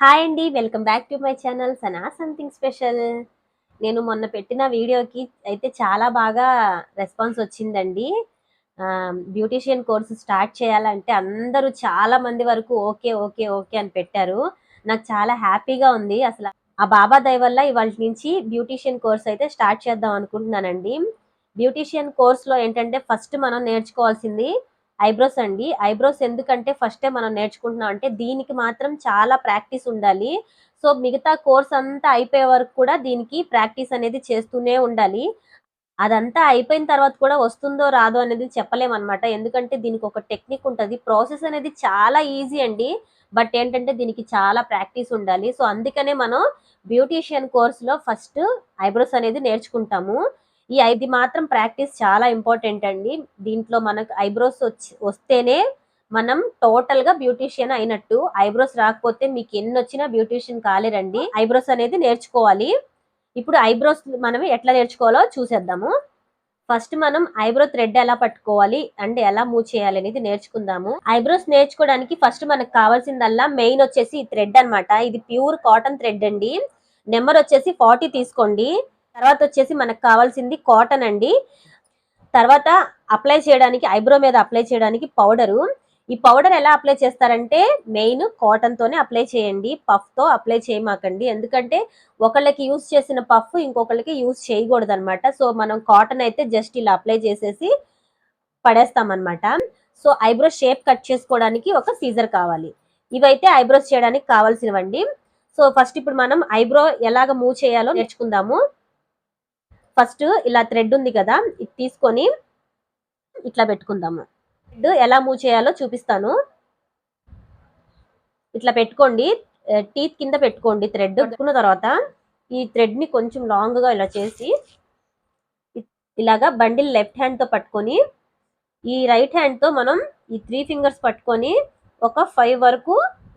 Hi అండి welcome back to my channel Sana something special. నేను మొన్న పెట్టిన వీడియోకి అయితే చాలా బాగా రెస్పాన్స్ వచ్చిందండి. బ్యూటీషియన్ కోర్సు స్టార్ట్ చేయాలంటే అందరూ చాలా మంది వరకు ఓకే ఓకే ఓకే అని పెట్టారు. నాకు చాలా హ్యాపీగా ఉంది. అసలు ఆ బాబా దయ వల్ల ఇవాళ నుంచి బ్యూటీషియన్ కోర్స్ అయితే స్టార్ట్ చేద్దాం అనుకుంటున్నానండి. బ్యూటీషియన్ కోర్స్లో ఏంటంటే ఫస్ట్ మనం నేర్చుకోవాల్సింది ఐబ్రోస్ అండి. ఐబ్రోస్ ఎందుకంటే ఫస్టే మనం నేర్చుకుంటున్నాం అంటే దీనికి మాత్రం చాలా ప్రాక్టీస్ ఉండాలి. సో మిగతా కోర్స్ అంతా అయిపోయే వరకు కూడా దీనికి ప్రాక్టీస్ అనేది చేస్తూనే ఉండాలి. అదంతా అయిపోయిన తర్వాత కూడా వస్తుందో రాదో అనేది చెప్పలేమన్నమాట. ఎందుకంటే దీనికి ఒక టెక్నిక్ ఉంటుంది. ప్రాసెస్ అనేది చాలా ఈజీ అండి. బట్ ఏంటంటే దీనికి చాలా ప్రాక్టీస్ ఉండాలి. సో అందుకనే మనం బ్యూటీషియన్ కోర్సులో ఫస్ట్ ఐబ్రోస్ అనేది నేర్చుకుంటాము. ఈ ఇది మాత్రం ప్రాక్టీస్ చాలా ఇంపార్టెంట్ అండి. దీంట్లో మనకు ఐబ్రోస్ వచ్చి వస్తేనే మనం టోటల్గా బ్యూటీషియన్ అయినట్టు. ఐబ్రోస్ రాకపోతే మీకు ఎన్ని వచ్చినా బ్యూటీషియన్ కాలేరండి. ఐబ్రోస్ అనేది నేర్చుకోవాలి. ఇప్పుడు ఐబ్రోస్ మనం ఎట్లా నేర్చుకోవాలో చూసేద్దాము. ఫస్ట్ మనం ఐబ్రో థ్రెడ్ ఎలా పట్టుకోవాలి అండ్ ఎలా మూవ్ చేయాలి అనేది నేర్చుకుందాము. ఐబ్రోస్ నేర్చుకోవడానికి ఫస్ట్ మనకు కావాల్సిందల్లా మెయిన్ వచ్చేసి ఈ థ్రెడ్ అన్నమాట. ఇది ప్యూర్ కాటన్ థ్రెడ్ అండి. నెంబర్ వచ్చేసి ఫార్టీ తీసుకోండి. తర్వాత వచ్చేసి మనకు కావాల్సింది కాటన్ అండి. తర్వాత అప్లై చేయడానికి ఐబ్రో మీద అప్లై చేయడానికి పౌడరు. ఈ పౌడర్ ఎలా అప్లై చేస్తారంటే మెయిన్ కాటన్ తోనే అప్లై చేయండి. పఫ్తో అప్లై చేయమాకండి. ఎందుకంటే ఒకళ్ళకి యూస్ చేసిన పఫ్ ఇంకొకళ్ళకి యూస్ చేయకూడదు అనమాట సో మనం కాటన్ అయితే జస్ట్ ఇలా అప్లై చేసేసి పడేస్తాం సో ఐబ్రో షేప్ కట్ చేసుకోవడానికి ఒక సీజర్ కావాలి. ఇవైతే ఐబ్రోస్ చేయడానికి కావాల్సినవండి. సో ఫస్ట్ ఇప్పుడు మనం ఐబ్రో ఎలాగ మూవ్ చేయాలో నేర్చుకుందాము. ఫస్ట్ ఇలా థ్రెడ్ ఉంది కదా ఇది తీసుకొని ఇట్లా పెట్టుకుందాము. థ్రెడ్ ఎలా మూవ్ చేయాలో చూపిస్తాను. ఇట్లా పెట్టుకోండి టీత్ కింద పెట్టుకోండి థ్రెడ్. పెట్టుకున్న తర్వాత ఈ థ్రెడ్ని కొంచెం లాంగ్గా ఇలా చేసి ఇలాగా బండిల్ లెఫ్ట్ హ్యాండ్తో పట్టుకొని ఈ రైట్ హ్యాండ్తో మనం ఈ త్రీ ఫింగర్స్ పట్టుకొని ఒక ఫైవ్ వరకు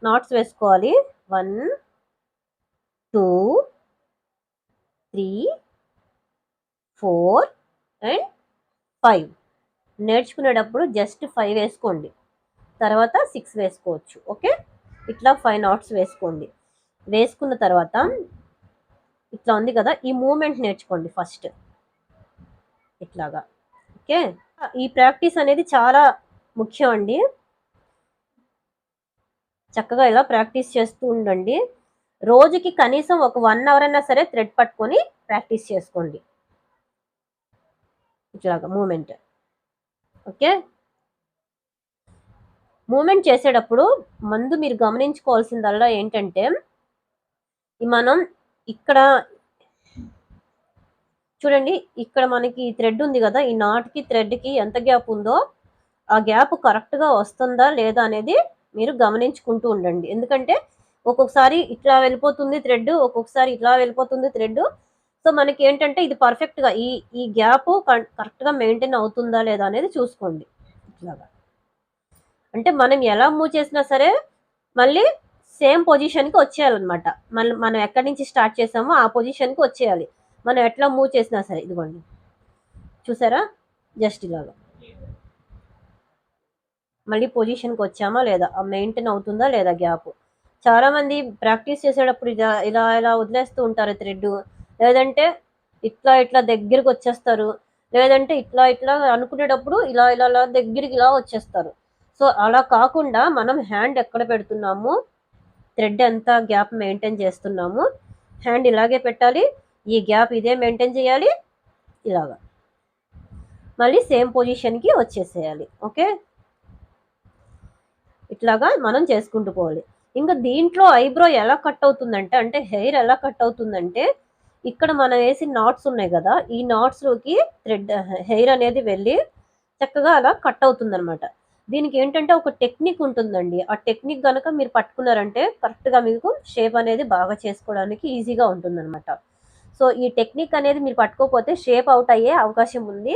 నాట్స్ వేసుకోవాలి. One two three four and five. నేర్చుకునేటప్పుడు జస్ట్ ఫైవ్ వేసుకోండి. తర్వాత సిక్స్ వేసుకోవచ్చు. ఓకే? ఇట్లా ఫైవ్ నాట్స్ వేసుకోండి. వేసుకున్న తర్వాత ఇట్లా ఉంది కదా ఈ మూమెంట్ నేర్చుకోండి ఫస్ట్. ఇట్లాగా. ఓకే? ఈ ప్రాక్టీస్ అనేది చాలా ముఖ్యం అండి. చక్కగా ఇలా ప్రాక్టీస్ చేస్తూ ఉండండి. రోజుకి కనీసం ఒక వన్ అవర్ అయినా సరే థ్రెడ్ పట్టుకొని ప్రాక్టీస్ చేసుకోండి. ఇట్లాగా మూమెంట్. ఓకే? మూమెంట్ చేసేటప్పుడు ముందు మీరు గమనించుకోవాల్సిందల్లా ఏంటంటే మనం ఇక్కడ చూడండి ఇక్కడ మనకి థ్రెడ్ ఉంది కదా ఈ నాట్కి థ్రెడ్కి ఎంత గ్యాప్ ఉందో ఆ గ్యాప్ కరెక్ట్గా వస్తుందా లేదా అనేది మీరు గమనించుకుంటూ ఉండండి. ఎందుకంటే ఒక్కొక్కసారి ఇట్లా వెళ్ళిపోతుంది థ్రెడ్ ఒక్కొక్కసారి ఇట్లా వెళ్ళిపోతుంది థ్రెడ్ సో మనకి ఏంటంటే ఇది పర్ఫెక్ట్గా ఈ ఈ గ్యాప్ కరెక్ట్గా మెయింటైన్ అవుతుందా లేదా అనేది చూసుకోండి. ఇట్లాగా. అంటే మనం ఎలా మూవ్ చేసినా సరే మళ్ళీ సేమ్ పొజిషన్కి వచ్చేయాలన్నమాట. మళ్ళీ మనం ఎక్కడి నుంచి స్టార్ట్ చేసామో ఆ పొజిషన్కి వచ్చేయాలి. మనం ఎట్లా మూవ్ చేసినా సరే ఇదిగోండి. చూసారా? జస్ట్ ఇలాగా. మళ్ళీ పొజిషన్కి వచ్చామా లేదా? మెయింటైన్ అవుతుందా లేదా గ్యాప్? చాలామంది ప్రాక్టీస్ చేసేటప్పుడు ఇలా ఇలా ఇలా వదిలేస్తూ ఉంటారు థ్రెడ్ లేదంటే ఇట్లా ఇట్లా దగ్గరికి వచ్చేస్తారు. లేదంటే ఇట్లా ఇట్లా అనుకునేటప్పుడు ఇలా ఇలా ఇలా దగ్గరికి ఇలా వచ్చేస్తారు. సో అలా కాకుండా మనం హ్యాండ్ ఎక్కడ పెడుతున్నాము? థ్రెడ్ ఎంత గ్యాప్ మెయింటైన్ చేస్తున్నాము? హ్యాండ్ ఇలాగే పెట్టాలి. ఈ గ్యాప్ ఇదే మెయింటైన్ చేయాలి. ఇలాగా. మళ్ళీ సేమ్ పొజిషన్కి వచ్చేసేయాలి. ఓకే? ఇట్లాగా మనం చేసుకుంటూ పోవాలి. ఇంకా దీంట్లో ఐబ్రో ఎలా కట్ అవుతుందంటే అంటే హెయిర్ ఎలా కట్ అవుతుందంటే ఇక్కడ మనం వేసిన నాట్స్ ఉన్నాయి కదా ఈ నాట్స్లోకి థ్రెడ్ హెయిర్ అనేది వెళ్ళి చక్కగా అలా కట్ అవుతుందనమాట దీనికి ఏంటంటే ఒక టెక్నిక్ ఉంటుందండి. ఆ టెక్నిక్ కనుక మీరు పట్టుకున్నారంటే కరెక్ట్గా మీకు షేప్ అనేది బాగా చేసుకోవడానికి ఈజీగా ఉంటుందన్నమాట. సో ఈ టెక్నిక్ అనేది మీరు పట్టుకోకపోతే షేప్ అవుట్ అయ్యే అవకాశం ఉంది.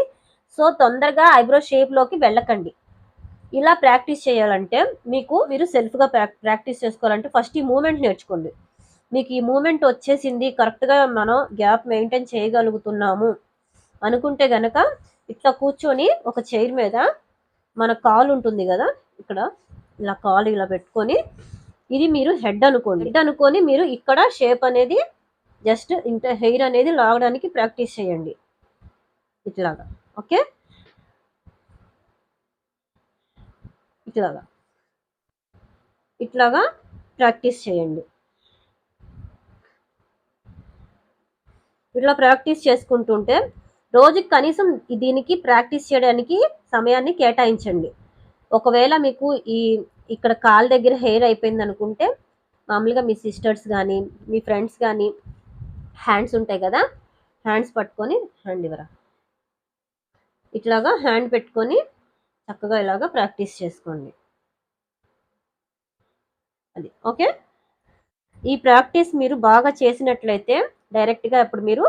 సో తొందరగా ఐబ్రో షేప్లోకి వెళ్ళకండి. ఇలా ప్రాక్టీస్ చేయాలంటే మీకు మీరు సెల్ఫ్గా ప్రాక్టీస్ చేసుకోవాలంటే ఫస్ట్ ఈ మూమెంట్ నేర్చుకోండి. మీకు ఈ మూమెంట్ వచ్చేసింది కరెక్ట్గా మనం గ్యాప్ మెయింటైన్ చేయగలుగుతున్నాము. అనుకుంటే గనక ఇట్లా కూర్చొని ఒక చైర్ మీద మన కాలు ఉంటుంది కదా ఇక్కడ ఇలా కాలు ఇలా పెట్టుకొని ఇది మీరు హెడ్ అనుకోండి. హెడ్ అనుకొని మీరు ఇక్కడ షేప్ అనేది జస్ట్ ఇంత హెయిర్ అనేది లాగడానికి ప్రాక్టీస్ చేయండి. ఇట్లాగా ఓకే? ఇట్లాగా. ఇట్లాగా ప్రాక్టీస్ చేయండి. ఇట్లా ప్రాక్టీస్ చేసుకుంటుంటే రోజుకి కనీసం దీనికి ప్రాక్టీస్ చేయడానికి సమయాన్ని కేటాయించండి. ఒకవేళ మీకు ఈ ఇక్కడ కాల్ దగ్గర హెయిర్ అయిపోయింది అనుకుంటే మామూలుగా మీ సిస్టర్స్ కానీ మీ ఫ్రెండ్స్ కానీ హ్యాండ్స్ ఉంటాయి కదా హ్యాండ్స్ పట్టుకొని హ్యాండ్ ఇవ్వరా. ఇట్లాగా హ్యాండ్ పెట్టుకొని చక్కగా ఇలాగా ప్రాక్టీస్ చేసుకోండి. అది ఓకే? ఈ ప్రాక్టీస్ మీరు బాగా చేసినట్లయితే డైరెక్ట్గా ఇప్పుడు మీరు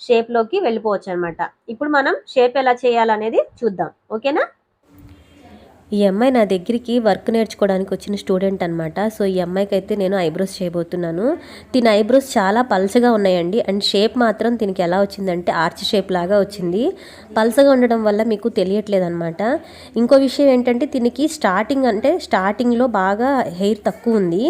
షేప్లోకి వెళ్ళిపోవచ్చు అనమాట ఇప్పుడు మనం షేప్ ఎలా చేయాలనేది చూద్దాం. ఓకేనా? ఈ అమ్మాయి నా దగ్గరికి వర్క్ నేర్చుకోవడానికి వచ్చిన స్టూడెంట్ అనమాట సో ఈ అమ్మాయికి అయితే నేను ఐబ్రోస్ చేయబోతున్నాను. దీని ఐబ్రోస్ చాలా పల్చగా ఉన్నాయండి. అండ్ షేప్ మాత్రం దీనికి ఎలా వచ్చిందంటే ఆర్చ్ షేప్ లాగా వచ్చింది. పల్చగా ఉండడం వల్ల మీకు తెలియట్లేదనమాట ఇంకో విషయం ఏంటంటే దీనికి స్టార్టింగ్ అంటే స్టార్టింగ్లో బాగా హెయిర్ తక్కువ ఉంది.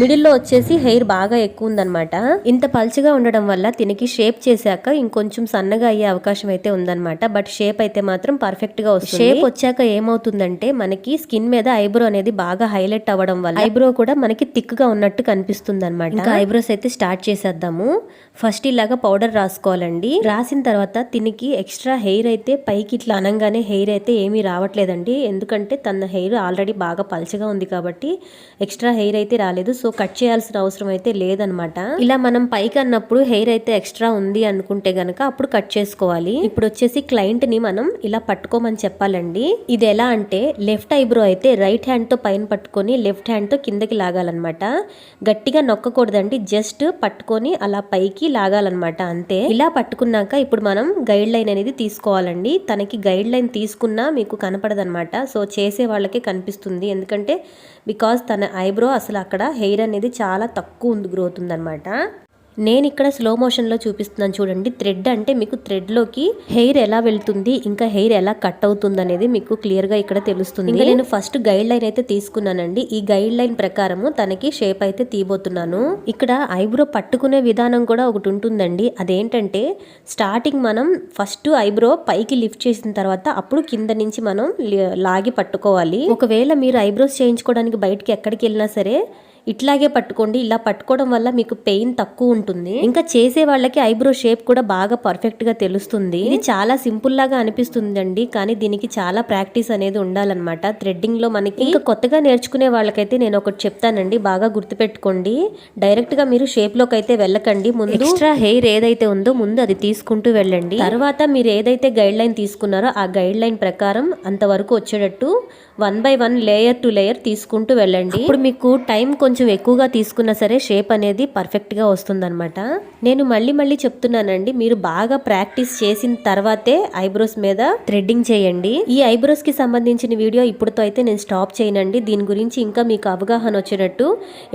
మిడిల్లో వచ్చేసి హెయిర్ బాగా ఎక్కువ ఉందన్నమాట. ఇంత పల్చగా ఉండడం వల్ల దీనికి షేప్ చేశాక ఇంకొంచెం సన్నగా అయ్యే అవకాశం అయితే ఉందన్నమాట. బట్ షేప్ అయితే మాత్రం పర్ఫెక్ట్గా వస్తుంది. షేప్ వచ్చాక ఏమవుతుందంటే మన మనకి స్కిన్ మీద ఐబ్రో అనేది బాగా హైలైట్ అవ్వడం వల్ల ఐబ్రో కూడా మనకి థిక్గా ఉన్నట్టు కనిపిస్తుంది అనమాట ఇంకా ఐబ్రోస్ అయితే స్టార్ట్ చేసేద్దాము. ఫస్ట్ ఇలాగా పౌడర్ రాసుకోవాలండి. రాసిన తర్వాత దీనికి ఎక్స్ట్రా హెయిర్ అయితే పైకి ఇట్లా అనగానే హెయిర్ అయితే ఏమీ రావట్లేదండి. ఎందుకంటే తన హెయిర్ ఆల్రెడీ బాగా పల్చగా ఉంది కాబట్టి ఎక్స్ట్రా హెయిర్ అయితే రాలేదు. సో కట్ చేయాల్సిన అవసరం అయితే లేదనమాట ఇలా మనం పైకి అన్నప్పుడు హెయిర్ అయితే ఎక్స్ట్రా ఉంది అనుకుంటే గనక అప్పుడు కట్ చేసుకోవాలి. ఇప్పుడు వచ్చేసి క్లయింట్ని మనం ఇలా పట్టుకోమని చెప్పాలండి. ఇది ఎలా అంటే లెఫ్ట్ ఐబ్రో అయితే రైట్ హ్యాండ్తో పైన పట్టుకొని లెఫ్ట్ హ్యాండ్తో కిందకి లాగాలన్నమాట. గట్టిగా నొక్కకూడదండి జస్ట్ పట్టుకొని అలా పైకి లాగాలన్నమాట అంతే. ఇలా పట్టుకున్నాక ఇప్పుడు మనం గైడ్ లైన్ అనేది తీసుకోవాలండి. తనకి గైడ్ లైన్ తీసుకున్నా మీకు కనపడదన్నమాట. సో చేసే వాళ్ళకే కనిపిస్తుంది. ఎందుకంటే బికాస్ తన ఐబ్రో అసలు అక్కడ హెయిర్ అనేది చాలా తక్కువ ఉంది గ్రోత్ ఉందన్నమాట. నేను ఇక్కడ స్లో మోషన్లో చూపిస్తున్నాను చూడండి. థ్రెడ్ అంటే మీకు థ్రెడ్లోకి హెయిర్ ఎలా వెళ్తుంది ఇంకా హెయిర్ ఎలా కట్ అవుతుంది అనేది మీకు క్లియర్గా ఇక్కడ తెలుస్తుంది. ఇంకా నేను ఫస్ట్ గైడ్ లైన్ అయితే తీసుకున్నానండి. ఈ గైడ్ లైన్ ప్రకారము తనకి షేప్ అయితే తీయబోతున్నాను. ఇక్కడ ఐబ్రో పట్టుకునే విధానం కూడా ఒకటి ఉంటుందండి. అదేంటంటే స్టార్టింగ్ మనం ఫస్ట్ ఐబ్రో పైకి లిఫ్ట్ చేసిన తర్వాత అప్పుడు కింద నుంచి మనం లాగి పట్టుకోవాలి. ఒకవేళ మీరు ఐబ్రోస్ చేయించుకోవడానికి బయటకి ఎక్కడికి వెళ్ళినా సరే ఇట్లాగే పట్టుకోండి ఇలా పట్టుకోవడం వల్ల మీకు పెయిన్ తక్కువ ఉంటుంది. ఇంకా చేసే వాళ్ళకి ఐబ్రో షేప్ కూడా బాగా పర్ఫెక్ట్గా తెలుస్తుంది. ఇది చాలా సింపుల్ లాగా అనిపిస్తుందండి కానీ దీనికి చాలా ప్రాక్టీస్ అనేది ఉండాలన్నమాట. థ్రెడ్డింగ్లో మనకి ఇంకా కొత్తగా నేర్చుకునే వాళ్ళకైతే నేను ఒకటి చెప్తానండి బాగా గుర్తుపెట్టుకోండి. డైరెక్ట్గా మీరు షేప్లోకి అయితే వెళ్ళకండి. ముందు ఎక్స్ట్రా హెయిర్ ఏదైతే ఉందో ముందు అది తీసుకుంటూ వెళ్ళండి. తర్వాత మీరు ఏదైతే గైడ్ లైన్ తీసుకున్నారో ఆ గైడ్ లైన్ ప్రకారం అంతవరకు వచ్చేటట్టు one by one layer to layer తీసుకుంటూ వెళ్ళండి. ఇప్పుడు మీకు టైం కొంచెం కొంచెం ఎక్కువగా తీసుకున్నా సరే షేప్ అనేది పర్ఫెక్ట్గా వస్తుందన్నమాట. నేను మళ్ళీ మళ్ళీ చెప్తున్నానండి మీరు బాగా ప్రాక్టీస్ చేసిన తర్వాతే ఐబ్రోస్ మీద థ్రెడ్డింగ్ చేయండి. ఈ ఐబ్రోస్కి సంబంధించిన వీడియో ఇప్పుడుతో అయితే నేను స్టాప్ చేయనండి. దీని గురించి ఇంకా మీకు అవగాహన వచ్చినట్టు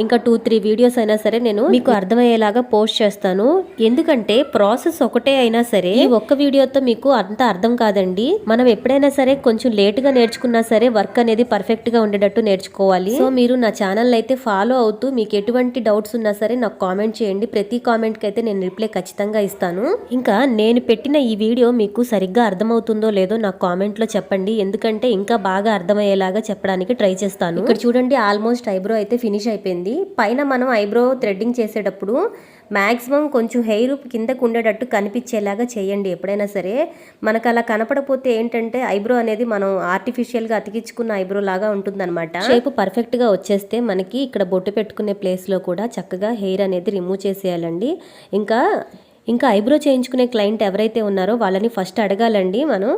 ఇంకా టూ త్రీ వీడియోస్ అయినా సరే నేను మీకు అర్థమయ్యేలాగా పోస్ట్ చేస్తాను. ఎందుకంటే ప్రాసెస్ ఒకటే అయినా సరే ఈ ఒక్క వీడియోతో మీకు అంత అర్థం కాదండి. మనం ఎప్పుడైనా సరే కొంచెం లేట్గా నేర్చుకున్నా సరే వర్క్ అనేది పర్ఫెక్ట్గా ఉండేటట్టు నేర్చుకోవాలి. సో మీరు నా ఛానల్ అయితే ఫాలో అవుతూ మీకు ఎటువంటి డౌట్స్ ఉన్నా సరే నాకు కామెంట్ చేయండి. ప్రతి కామెంట్కి అయితే నేను రిప్లై ఖచ్చితంగా ఇస్తాను. ఇంకా నేను పెట్టిన ఈ వీడియో మీకు సరిగ్గా అర్థమవుతుందో లేదో నాకు కామెంట్లో చెప్పండి. ఎందుకంటే ఇంకా బాగా అర్థమయ్యేలాగా చెప్పడానికి ట్రై చేస్తాను. ఇక్కడ చూడండి ఆల్మోస్ట్ ఐబ్రో అయితే ఫినిష్ అయిపోయింది. పైన మనం ఐబ్రో థ్రెడ్డింగ్ చేసేటప్పుడు మ్యాక్సిమం కొంచెం హెయిర్ కిందకు ఉండేటట్టు కనిపించేలాగా చేయండి ఎప్పుడైనా సరే. మనకు అలా కనపడపోతే ఏంటంటే ఐబ్రో అనేది మనం ఆర్టిఫిషియల్గా అతికించుకున్న ఐబ్రో లాగా ఉంటుందన్నమాట. షేప్ పర్ఫెక్ట్గా వచ్చేస్తే మనకి ఇక్కడ బొట్టు పెట్టుకునే ప్లేస్లో కూడా చక్కగా హెయిర్ అనేది రిమూవ్ చేసేయాలండి. ఇంకా ఇంకా ఐబ్రో చేయించుకునే క్లయింట్ ఎవరైతే ఉన్నారో వాళ్ళని ఫస్ట్ అడగాలండి మనం.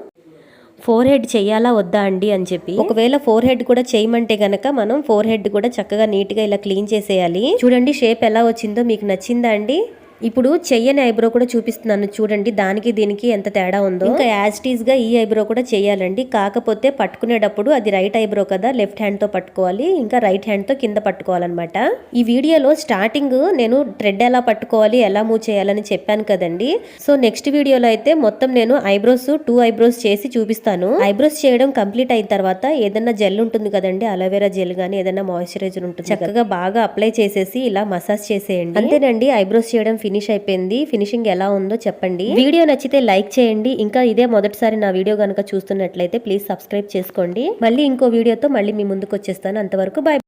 ఫోర్ హెడ్ చేయాలా వద్దా అండి అని చెప్పి. ఒకవేళ ఫోర్ హెడ్ కూడా చేయమంటే గనక మనం ఫోర్ హెడ్ కూడా చక్కగా నీట్గా ఇలా క్లీన్ చేసేయాలి. చూడండి షేప్ ఎలా వచ్చిందో మీకు నచ్చిందా అండి? ఇప్పుడు చెయ్యని ఐబ్రో కూడా చూపిస్తున్నాను. చూడండి దానికి దీనికి ఎంత తేడా ఉందో. ఇంకా యాజ్గా ఈ ఐబ్రో కూడా చేయాలండి కాకపోతే పట్టుకునేటప్పుడు అది రైట్ ఐబ్రో కదా లెఫ్ట్ హ్యాండ్తో పట్టుకోవాలి ఇంకా రైట్ హ్యాండ్తో కింద పట్టుకోవాలన్నమాట. ఈ వీడియోలో స్టార్టింగ్ నేను థ్రెడ్ ఎలా పట్టుకోవాలి ఎలా మూవ్ చేయాలని చెప్పాను కదండి. సో నెక్స్ట్ వీడియోలో అయితే మొత్తం నేను ఐబ్రోస్ టూ ఐబ్రోస్ చేసి చూపిస్తాను. ఐబ్రోస్ చేయడం కంప్లీట్ అయిన తర్వాత ఏదైనా జెల్ ఉంటుంది కదండి అలోవెరా జెల్ గానీ ఏదైనా మాయిశ్చరైజర్ ఉంటుంది చక్కగా బాగా అప్లై చేసేసి ఇలా మసాజ్ చేసేయండి. అంతేనండి ఐబ్రోస్ చేయడం ఫినిష్ అయిపోయింది. ఫినిషింగ్ ఎలా ఉందో చెప్పండి. వీడియో నచ్చితే లైక్ చేయండి. ఇంకా ఇదే మొదటిసారి నా వీడియో కనుక చూస్తున్నట్లయితే ప్లీజ్ సబ్స్క్రైబ్ చేసుకోండి. మళ్ళీ ఇంకో వీడియోతో మళ్ళీ మీ ముందుకు వచ్చేస్తాను. అంతవరకు బాయ్